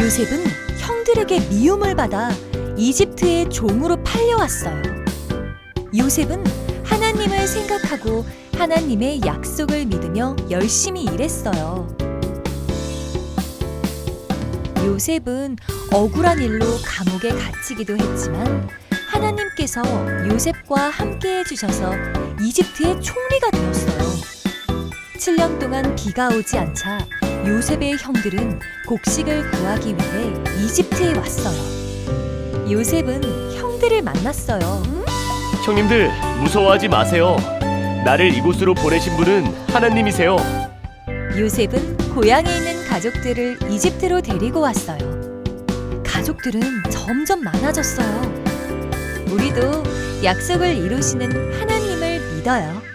요셉은 형들에게 미움을 받아 이집트의 종으로 팔려왔어요. 요셉은 하나님을 생각하고 하나님의 약속을 믿으며 열심히 일했어요. 요셉은 억울한 일로 감옥에 갇히기도 했지만 하나님께서 요셉과 함께 해주셔서 이집트의 총리가 되었어요. 7년 동안 비가 오지 않자 요셉의 형들은 곡식을 구하기 위해 이집트에 왔어요. 요셉은 형들을 만났어요. 형님들 무서워하지 마세요. 나를 이곳으로 보내신 분은 하나님이세요. 요셉은 고향에 있는 가족들을 이집트로 데리고 왔어요. 가족들은 점점 많아졌어요. 우리도 약속을 이루시는 하나님을 믿어요.